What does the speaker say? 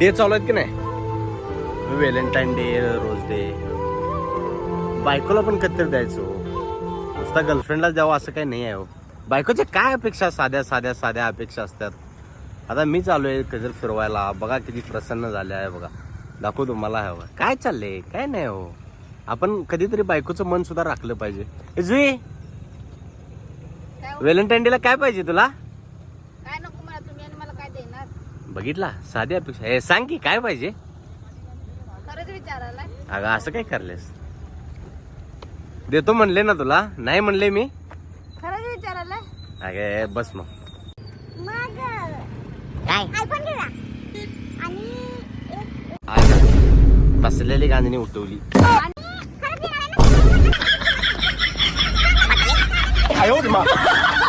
Day चालू आहेत की नाही? Valentine day rose day. बायकोला पण कधीतरी द्यायचो. नुसता गर्लफ्रेंडला द्यावं असं काही नाही आहे हो. बायकोच्या काय अपेक्षा? साध्या साध्या साध्या अपेक्षा असतात. आता मी चालू आहे कधी फिरवायला. बघा किती प्रसन्न झाले आहे बघा. दाखवू तुम्हाला हवं काय चाललंय? काय नाही हो. आपण कधीतरी बायकोचं मन सुद्धा राखलं पाहिजे. ए, जुई! हो? व्हॅलेंटाईन डेला काय पाहिजे तुला? बघितला? साधी अपेक्षा. हे सांग की काय पाहिजे? खरंच विचारायला अगं असं काय करलेस? देतो म्हणले ना तुला. नाही म्हणले मी. खरंच विचारायला अगे बस मग. मग काय? आयफोन घेऊया. आणि आज बसलेली गांधीने उठवली. आणि खरंच घेणार आहे ना?